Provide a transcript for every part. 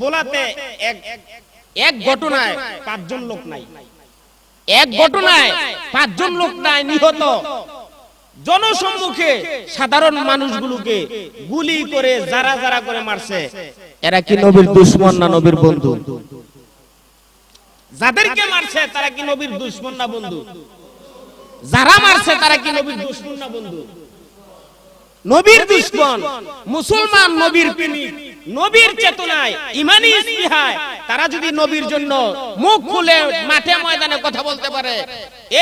বোলাতে এক এক ঘটনায় পাঁচজন লোক নাই। এক ঘটনায় পাঁচজন লোক নাই নিহত। জনসম্মুখে সাধারণ মানুষগুলোকে গুলি করে যারা যারা করে মারছে। এরা কি নবীর দুশ্মন না নবীর বন্ধু? যাদেরকে মারছে তারা কি নবীর দুশ্মন না বন্ধু? যারা মারছে তারা কি নবীর দুশ্মন? না বন্ধু নবীর দুশ্মন মুসলমান নবীর প্রেমিক। নবীর চেতনায় ইমানি ইস্তিহায় তারা যদি নবীর জন্য মুখ খুলে মাঠে ময়দানে কথা বলতে পারে।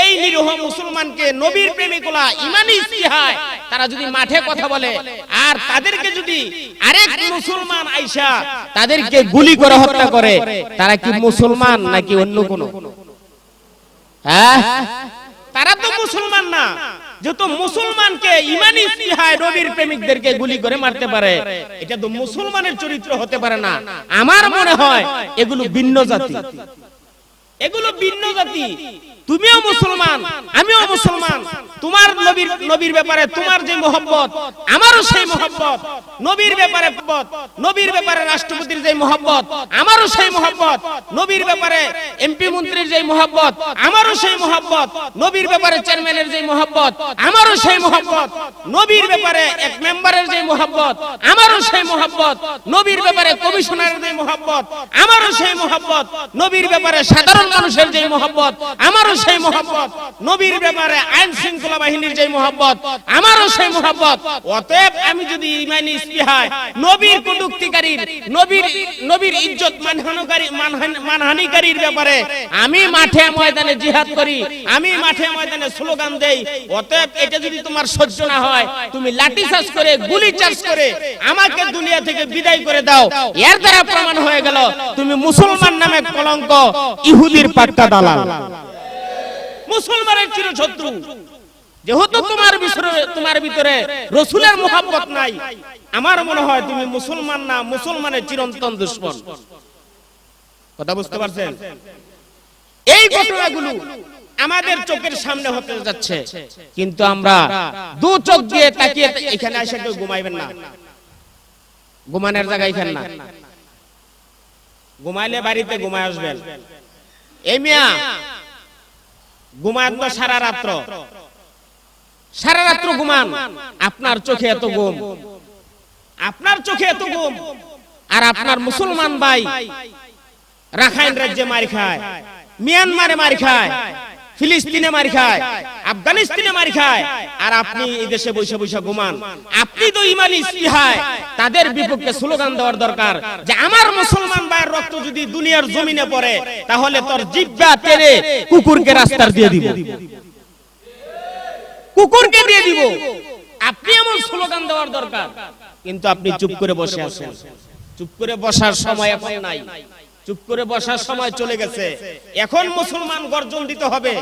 এই নিরীহ মুসলমানকে নবীর প্রেমিকরা ইমানি ইস্তিহায় তারা যদি মাঠে কথা বলে আর তাদেরকে যদি আরেক মুসলমান আইসা তাদেরকে গুলি করে হত্যা করে তারা কি মুসলমান নাকি অন্য কোনো? হ্যাঁ? তারা তো মুসলমান না। যেহেতু মুসলমানকে ইমানি ইস্তিহায় নবীর প্রেমিকদেরকে গুলি করে মারতে পারে, এটা তো মুসলমানের চরিত্র হতে পারে না। আমার মনে হয় এগুলো ভিন্ন জাতি। এগুলো ভিন্ন জাতি। তুমিও মুসলমান, আমিও মুসলমান। তোমার নবীর নবীর ব্যাপারে তোমার যে মোহব্বত, আমারও সেই মোহব্বত। নবীর ব্যাপারে নবীর ব্যাপারে রাষ্ট্রপতির যে মোহব্বত, আমারও সেই মোহব্বত। নবীর ব্যাপারে এমপি মন্ত্রীর যে মোহব্বত, আমারও সেই মোহব্বত। নবীর ব্যাপারে চেয়ারম্যানের যে মোহব্বত, আমারও সেই মোহব্বত। নবীর ব্যাপারে এক মেম্বারের যে মোহব্বত, আমারও সেই মোহব্বত। নবীর ব্যাপারে কমিশনারের যে মোহব্বত, আমারও সেই মোহব্বত। নবীর ব্যাপারে সাধারণ মানুষের যে মোহব্বত, আমারও সেই মোহব্বত। নবীর ব্যাপারে আইন শৃঙ্খলা বাহিনীর যে মোহব্বত, আমারও সেই মোহব্বত। অতএব আমি যদি ইমানি ইস্তিহায়, নবীর কটুক্তিকারীর, নবীর নবীর ইজ্জত মানহানকারী মানহানিকারীর ব্যাপারে আমি মাঠে ময়দানে জিহাদ করি, আমি মাঠে ময়দানে স্লোগান দেই। অতএব এটা যদি তোমার সহ্য না হয়, তুমি লাঠি চার্জ করে, গুলি চার্জ করে আমাকে দুনিয়া থেকে বিদায় করে দাও। এর দ্বারা প্রমাণ হয়ে গেল, তুমি মুসলমান নামে কলঙ্ক। ইহুদির পাক্কা দালাল। মুসলমানের চিরশত্রু। যেহেতু তোমার ভিতরে তোমার ভিতরে রসুলের মোহাম্মত নাই, আমার মনে হয় তুমি মুসলমান না, মুসলমানের চিরন্তন দুশ্মন। কথা বুঝতে পারছেন? এই ঘটনাগুলো আমাদের চোখের সামনে হতে যাচ্ছে, কিন্তু আমরা দু চোখ দিয়ে তাকিয়ে এখানে এসে কেউ ঘুমাইবেন না। ঘুমানোর জায়গা এখানে না। ঘুমাইলে বাড়িতে ঘুমায় আসবেন। এই মিয়া ঘুমান তো সারা রাত্র। সারা রাত্র ঘুমান। আপনার চোখে এত ঘুম। আপনার চোখে এত ঘুম। আর আপনার মুসলমান ভাই রাখাইন রাজ্যে মার খায়। মিয়ানমারে মার খায়। ফিলিস্তিনে মার খায়। আফগানিস্তানে মার খায়। আর আপনি এই দেশে বসে বসে ঘুমান। আপনি তো ইমান ইস্তিহায়। তাদের বিপক্ষে স্লোগান দেওয়ার দরকার যে আমার মুসলমান ভাইয়ের রক্ত যদি দুনিয়ার জমিনে পড়ে, তাহলে তোর জিব্বা টেনে কুকুরকে রাস্তার দিয়ে দিব। কুকুরকে দিয়ে দিব। আপনি এমন স্লোগান দেওয়ার দরকার। কিন্তু আপনি চুপ করে বসে আছেন। চুপ করে বসার সময় এখন নাই। চুপ করে বসার সময় চলে গেছে। এখন মুসলমান গর্জন দিতে হবে।